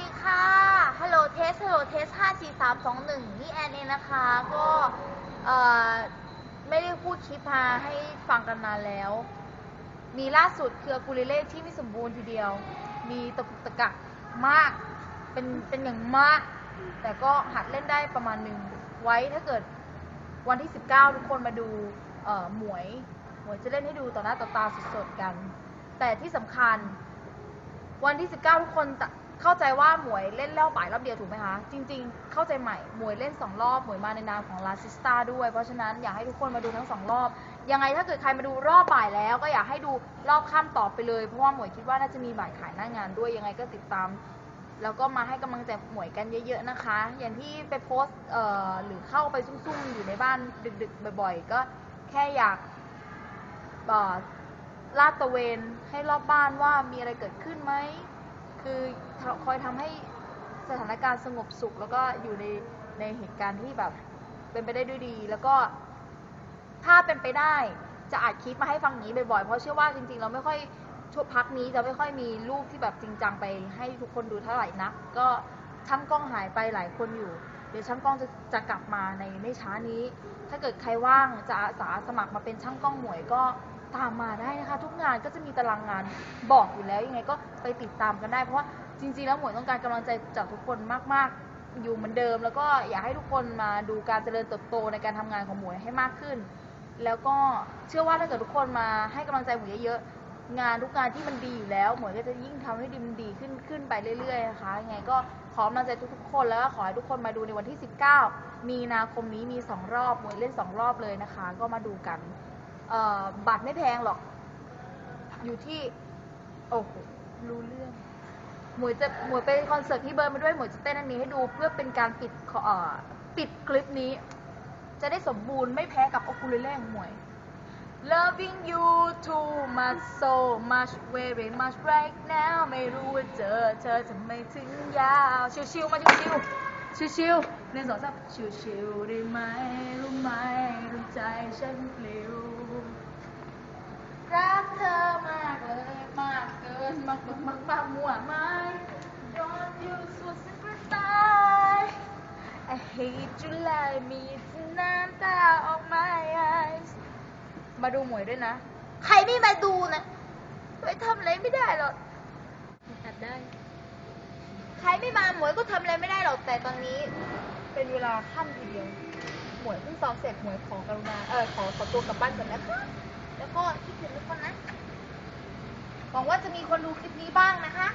ดีค่ะ ฮัลโหลเทส ฮัลโหลเทสห้าสี่สามสองหนึ่งนี่แอนเองนะคะ ก็เอ่อไม่ได้พูดคลิปมาให้ฟังกันนานแล้ว มีล่าสุดคืออะคูเลเล่ที่ไม่สมบูรณ์ทีเดียว มีตะกุกตะกักมาก เป็น เป็นอย่างมาก แต่ก็หัดเล่นได้ประมาณหนึ่ง ไว้ถ้าเกิดวันที่ 19 ทุกคนมาดูเอ่อหมวย หมวยจะเล่นให้ดูต่อหน้าต่อตาสดๆกัน แต่ที่สำคัญวันที่ 19 ทุกคนจะ เข้าใจว่าหมวยเล่นเล่าป่ายรอบเดียวถูกไหมคะ จริง ๆ เข้าใจใหม่หมวยเล่น 2 รอบหมวยมาในนามของลาซิสตาด้วย เพราะฉะนั้นอยากให้ทุกคนมาดูทั้ง 2 รอบ ยังไงถ้าเกิดใครมาดูรอบบ่ายแล้วก็อยากให้ดูรอบค่ำต่อไปเลย เพราะว่าหมวยคิดว่าน่าจะมีบ่ายขายหน้างานด้วยยังไงก็ติดตาม แล้วก็มาให้กำลังใจหมวยกันเยอะๆนะคะ อย่างที่ไปโพสต์เอ่อหรือเข้าไปซุ่มๆอยู่ในบ้านดึกๆ บ่อยๆ ก็แค่อยากเอ่อลาดตระเวนให้รอบบ้านว่ามีอะไรเกิดขึ้นไหม คือคอยทำให้สถานการณ์สงบสุข แล้วก็อยู่ในในเหตุการณ์ที่แบบเป็นไปได้ด้วยดี แล้วก็ถ้าเป็นไปได้จะอัดคลิปมาให้ฟังอย่างนี้บ่อยๆ เพราะเชื่อว่าจริงๆ เราไม่ค่อยช่วงพักนี้จะไม่ค่อยมีรูปที่แบบจริงจังไปให้ทุกคนดูเท่าไหร่นัก ก็ช่างกล้องหายไปหลายคนอยู่ เดี๋ยวช่างกล้องจะจะกลับมาในไม่ช้านี้ ถ้าเกิดใครว่างจะอาสาสมัครมาเป็นช่างกล้องหมวยก็ ตามมาได้นะคะ ทุกงานก็จะมีตารางงานบอกอยู่แล้วยังไงก็ไปติดตามกันได้ เพราะว่าจริงๆ แล้วหมวยต้องการกำลังใจจากทุกคนมาก ๆ อยู่เหมือนเดิม แล้วก็อยากให้ทุกคนมาดูการเจริญเติบโตในการทำงานของหมวยให้มากขึ้น แล้วก็เชื่อว่าถ้าเกิดทุกคนมาให้กำลังใจหมวยเยอะๆงานทุกงานที่มันดีอยู่แล้วหมวยก็จะยิ่งทำให้ดีมันดีขึ้นขึ้นไปเรื่อยๆนะคะยังไงก็ขอกำลังใจทุกๆ คนแล้วก็ขอให้ทุกคนมาดูในวันที่ 19 มีนาคมนี้มี 2 รอบหมวยเล่น 2 รอบเลยนะคะ ก็มาดูกัน เอ่อบัตรไม่แพงหรอก อยู่ที่ โอ้โหรู้เรื่อง หมวยจะหมวยไปคอนเสิร์ตที่เบิร์มาด้วย หมวยจะเต้นอันนี้ให้ดูเพื่อเป็นการปิดขอเอ่อปิดคลิปนี้ จะได้สมบูรณ์ไม่แพ้กับโอคูเลเล่ของหมวย Loving you too much so much very much right now ไม่รู้ว่าเจอเธอทำไมถึงยาว ชิวๆมาชิวๆ ชิวๆหนึ่งสองสามชิวๆได้ไหมรู้ไหมรู้ใจฉันปลิวรักเธอมากเลยมากเกินมากมากมากมั่วไหม Don't you so simple die I hate you like me ทีน้ำตาออก my eyes มาดูหมวยด้วยนะ ใครไม่มาดูนะหมวยทำอะไรไม่ได้หรอกตัดได้ ใครไม่มาหมวยก็ทำอะไรไม่ได้หรอกแต่ตอนนี้ เป็นเวลาค่ำทีเดียว หมวยเพิ่งซ้อมเสร็จหมวยขอกรุณาเออขอขอตัวกลับบ้านก่อนนะคะแล้วก็คิดถึงทุกคนนะหวังว่าจะมีคนดูคลิปนี้บ้างนะคะ